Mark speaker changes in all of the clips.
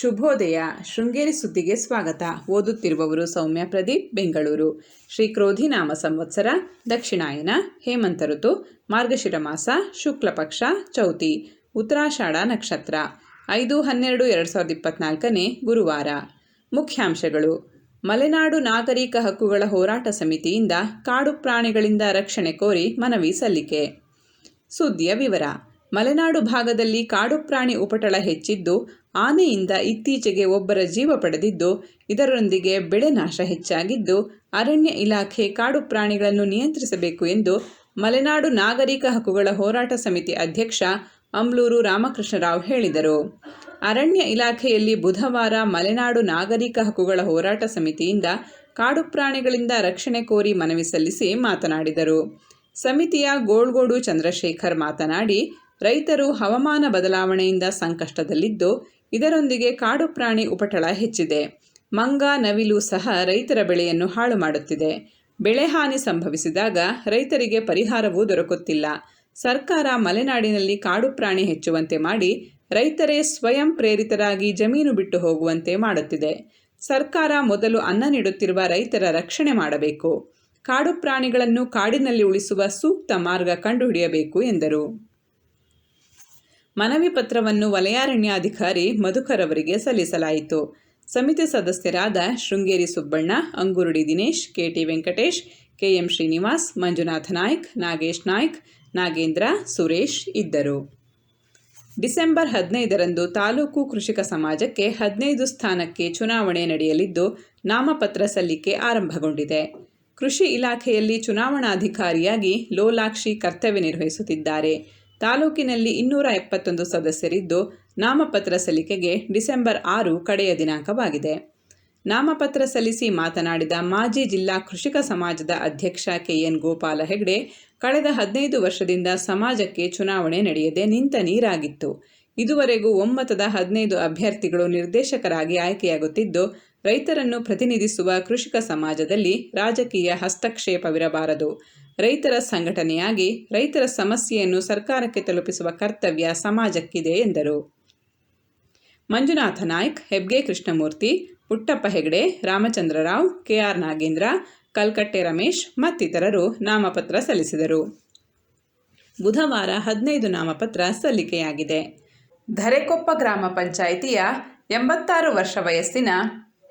Speaker 1: ಶುಭೋದಯ, ಶೃಂಗೇರಿ ಸುದ್ದಿಗೆ ಸ್ವಾಗತ. ಓದುತ್ತಿರುವವರು ಸೌಮ್ಯ ಪ್ರದೀಪ್, ಬೆಂಗಳೂರು. ಶ್ರೀ ಕ್ರೋಧಿನಾಮ ಸಂವತ್ಸರ, ದಕ್ಷಿಣಾಯನ, ಹೇಮಂತ ಋತು, ಮಾರ್ಗಶಿರ ಮಾಸ, ಶುಕ್ಲ ಪಕ್ಷ, ಚೌತಿ, ಉತ್ತರಾಷಾಢ ನಕ್ಷತ್ರ. ಐದು ಹನ್ನೆರಡು ಎರಡು ಸಾವಿರದ ಇಪ್ಪತ್ನಾಲ್ಕನೇ ಗುರುವಾರ. ಮುಖ್ಯಾಂಶಗಳು. ಮಲೆನಾಡು ನಾಗರಿಕ ಹಕ್ಕುಗಳ ಹೋರಾಟ ಸಮಿತಿಯಿಂದ ಕಾಡು ಪ್ರಾಣಿಗಳಿಂದ ರಕ್ಷಣೆ ಕೋರಿ ಮನವಿ ಸಲ್ಲಿಕೆ. ಸುದ್ದಿಯ ವಿವರ. ಮಲೆನಾಡು ಭಾಗದಲ್ಲಿ ಕಾಡು ಪ್ರಾಣಿ ಉಪಟಳ ಹೆಚ್ಚಿದ್ದು ಆನೆಯಿಂದ ಇತ್ತೀಚೆಗೆ ಒಬ್ಬರ ಜೀವ ಪಡೆದಿದ್ದು, ಇದರೊಂದಿಗೆ ಬೆಳೆ ನಾಶ ಹೆಚ್ಚಾಗಿದ್ದು, ಅರಣ್ಯ ಇಲಾಖೆ ಕಾಡು ಪ್ರಾಣಿಗಳನ್ನು ನಿಯಂತ್ರಿಸಬೇಕು ಎಂದು ಮಲೆನಾಡು ನಾಗರಿಕ ಹಕ್ಕುಗಳ ಹೋರಾಟ ಸಮಿತಿ ಅಧ್ಯಕ್ಷ ಅಂಬ್ಲೂರು ರಾಮಕೃಷ್ಣರಾವ್ ಹೇಳಿದರು. ಅರಣ್ಯ ಇಲಾಖೆಯಲ್ಲಿ ಬುಧವಾರ ಮಲೆನಾಡು ನಾಗರಿಕ ಹಕ್ಕುಗಳ ಹೋರಾಟ ಸಮಿತಿಯಿಂದ ಕಾಡು ಪ್ರಾಣಿಗಳಿಂದ ರಕ್ಷಣೆ ಕೋರಿ ಮನವಿ ಸಲ್ಲಿಸಿ ಮಾತನಾಡಿದರು. ಸಮಿತಿಯ ಗೋಳ್ಗೋಡು ಚಂದ್ರಶೇಖರ್ ಮಾತನಾಡಿ, ರೈತರು ಹವಾಮಾನ ಬದಲಾವಣೆಯಿಂದ ಸಂಕಷ್ಟದಲ್ಲಿದ್ದು ಇದರೊಂದಿಗೆ ಕಾಡು ಪ್ರಾಣಿ ಉಪಟಳ ಹೆಚ್ಚಿದೆ. ಮಂಗ, ನವಿಲು ಸಹ ರೈತರ ಬೆಳೆಯನ್ನು ಹಾಳು ಮಾಡುತ್ತಿದೆ. ಬೆಳೆ ಹಾನಿ ಸಂಭವಿಸಿದಾಗ ರೈತರಿಗೆ ಪರಿಹಾರವೂ ದೊರಕುತ್ತಿಲ್ಲ. ಸರ್ಕಾರ ಮಲೆನಾಡಿನಲ್ಲಿ ಕಾಡು ಪ್ರಾಣಿ ಹೆಚ್ಚುವಂತೆ ಮಾಡಿ ರೈತರೇ ಸ್ವಯಂ ಪ್ರೇರಿತರಾಗಿ ಜಮೀನು ಬಿಟ್ಟು ಹೋಗುವಂತೆ ಮಾಡುತ್ತಿದೆ. ಸರ್ಕಾರ ಮೊದಲು ಅನ್ನ ನೀಡುತ್ತಿರುವ ರೈತರ ರಕ್ಷಣೆ ಮಾಡಬೇಕು. ಕಾಡು ಪ್ರಾಣಿಗಳನ್ನು ಕಾಡಿನಲ್ಲಿ ಉಳಿಸುವ ಸೂಕ್ತ ಮಾರ್ಗ ಕಂಡುಹಿಡಿಯಬೇಕು ಎಂದರು. ಮನವಿ ಪತ್ರವನ್ನು ವಲಯಾರಣ್ಯಾಧಿಕಾರಿ ಮಧುಕರ್ ಅವರಿಗೆ ಸಲ್ಲಿಸಲಾಯಿತು. ಸಮಿತಿ ಸದಸ್ಯರಾದ ಶೃಂಗೇರಿ ಸುಬ್ಬಣ್ಣ, ಅಂಗುರುಡಿ ದಿನೇಶ್, ಕೆಟಿ ವೆಂಕಟೇಶ್, ಕೆಎಂ ಶ್ರೀನಿವಾಸ್, ಮಂಜುನಾಥ ನಾಯ್ಕ್, ನಾಗೇಶ್ ನಾಯ್ಕ್, ನಾಗೇಂದ್ರ, ಸುರೇಶ್ ಇದ್ದರು. ಡಿಸೆಂಬರ್ ಹದಿನೈದರಂದು ತಾಲೂಕು ಕೃಷಿಕ ಸಮಾಜಕ್ಕೆ ಹದಿನೈದು ಸ್ಥಾನಕ್ಕೆ ಚುನಾವಣೆ ನಡೆಯಲಿದ್ದು, ನಾಮಪತ್ರ ಸಲ್ಲಿಕೆ ಆರಂಭಗೊಂಡಿದೆ. ಕೃಷಿ ಇಲಾಖೆಯಲ್ಲಿ ಚುನಾವಣಾಧಿಕಾರಿಯಾಗಿ ಲೋಲಾಕ್ಷಿ ಕರ್ತವ್ಯ ನಿರ್ವಹಿಸುತ್ತಿದ್ದಾರೆ. ತಾಲೂಕಿನಲ್ಲಿ ಇನ್ನೂರ ಎಪ್ಪತ್ತೊಂದು ಸದಸ್ಯರಿದ್ದು ನಾಮಪತ್ರ ಸಲ್ಲಿಕೆಗೆ ಡಿಸೆಂಬರ್ ಆರು ಕಡೆಯ ದಿನಾಂಕವಾಗಿದೆ. ನಾಮಪತ್ರ ಸಲ್ಲಿಸಿ ಮಾತನಾಡಿದ ಮಾಜಿ ಜಿಲ್ಲಾ ಕೃಷಿಕ ಸಮಾಜದ ಅಧ್ಯಕ್ಷ ಕೆಎನ್ ಗೋಪಾಲ ಹೆಗ್ಡೆ, ಕಳೆದ ಹದಿನೈದು ವರ್ಷದಿಂದ ಸಮಾಜಕ್ಕೆ ಚುನಾವಣೆ ನಡೆಯದೆ ನಿಂತ ನೀರಾಗಿತ್ತು. ಇದುವರೆಗೂ ಒಮ್ಮತದ ಹದಿನೈದು ಅಭ್ಯರ್ಥಿಗಳು ನಿರ್ದೇಶಕರಾಗಿ ಆಯ್ಕೆಯಾಗುತ್ತಿದ್ದು ರೈತರನ್ನು ಪ್ರತಿನಿಧಿಸುವ ಕೃಷಿಕ ಸಮಾಜದಲ್ಲಿ ರಾಜಕೀಯ ಹಸ್ತಕ್ಷೇಪವಿರಬಾರದು. ರೈತರ ಸಂಘಟನೆಯಾಗಿ ರೈತರ ಸಮಸ್ಯೆಯನ್ನು ಸರ್ಕಾರಕ್ಕೆ ತಲುಪಿಸುವ ಕರ್ತವ್ಯ ಸಮಾಜಕ್ಕಿದೆ, ಎಂದರು. ಮಂಜುನಾಥ ನಾಯ್ಕ್, ಹೆಬ್ಗೆ ಕೃಷ್ಣಮೂರ್ತಿ, ಪುಟ್ಟಪ್ಪ ಹೆಗಡೆ ರಾಮಚಂದ್ರರಾವ್ ಕೆಆರ್ ನಾಗೇಂದ್ರ, ಕಲ್ಕಟ್ಟೆ ರಮೇಶ್ ಮತ್ತಿತರರು ನಾಮಪತ್ರ ಸಲ್ಲಿಸಿದರು. ಬುಧವಾರ ಹದಿನೈದು ನಾಮಪತ್ರ ಸಲ್ಲಿಕೆಯಾಗಿದೆ. ಧರೆಕೊಪ್ಪ ಗ್ರಾಮ ಪಂಚಾಯಿತಿಯ ಎಂಬತ್ತಾರು ವರ್ಷ ವಯಸ್ಸಿನ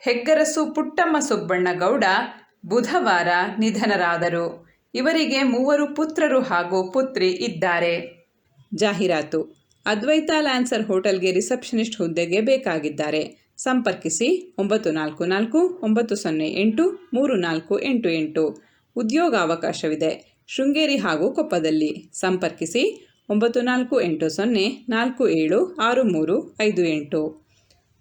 Speaker 1: ಹೆಗ್ಗರಸು ಪುಟ್ಟಮ್ಮ ಸುಬ್ಬಣ್ಣಗೌಡ ಬುಧವಾರ ನಿಧನರಾದರು. ಇವರಿಗೆ ಮೂವರು ಪುತ್ರರು ಹಾಗೂ ಪುತ್ರಿ ಇದ್ದಾರೆ. ಜಾಹೀರಾತು. ಅದ್ವೈತ ಲ್ಯಾನ್ಸರ್ ಹೋಟೆಲ್ಗೆ ರಿಸೆಪ್ಷನಿಸ್ಟ್ ಹುದ್ದೆಗೆ ಬೇಕಾಗಿದ್ದಾರೆ. ಸಂಪರ್ಕಿಸಿ ಒಂಬತ್ತು ನಾಲ್ಕು ನಾಲ್ಕು, ಒಂಬತ್ತು ಸೊನ್ನೆ ಎಂಟು, ಮೂರು ನಾಲ್ಕು ಎಂಟು ಎಂಟು. ಉದ್ಯೋಗಾವಕಾಶವಿದೆ. ಶೃಂಗೇರಿ ಹಾಗೂ ಕೊಪ್ಪದಲ್ಲಿ. ಸಂಪರ್ಕಿಸಿ ಒಂಬತ್ತು ನಾಲ್ಕು ಎಂಟು ಸೊನ್ನೆ ನಾಲ್ಕು ಏಳು ಆರು ಮೂರು ಐದು ಎಂಟು.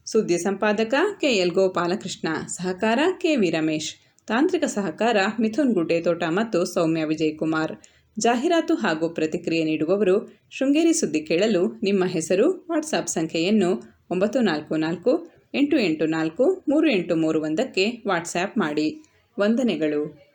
Speaker 1: ಸುದ್ದಿ ಸಂಪಾದಕ ಕೆ ಎಲ್ ಗೋಪಾಲಕೃಷ್ಣ, ಸಹಕಾರ ಕೆ ವಿ ರಮೇಶ್, ತಾಂತ್ರಿಕ ಸಹಕಾರ ಮಿಥುನ್ ಗುಡ್ಡೇತೋಟ ಮತ್ತು ಸೌಮ್ಯ ವಿಜಯಕುಮಾರ್. ಜಾಹೀರಾತು ಹಾಗೂ ಪ್ರತಿಕ್ರಿಯೆ ನೀಡುವವರು ಶೃಂಗೇರಿ ಸುದ್ದಿ ಕೇಳಲು ನಿಮ್ಮ ಹೆಸರು, ವಾಟ್ಸಾಪ್ ಸಂಖ್ಯೆಯನ್ನು ಒಂಬತ್ತು ನಾಲ್ಕು ನಾಲ್ಕು ಎಂಟು ಎಂಟು ನಾಲ್ಕು ಮೂರು ಎಂಟು ಮೂರು ಒಂದಕ್ಕೆ ವಾಟ್ಸ್ಯಾಪ್ ಮಾಡಿ. ವಂದನೆಗಳು.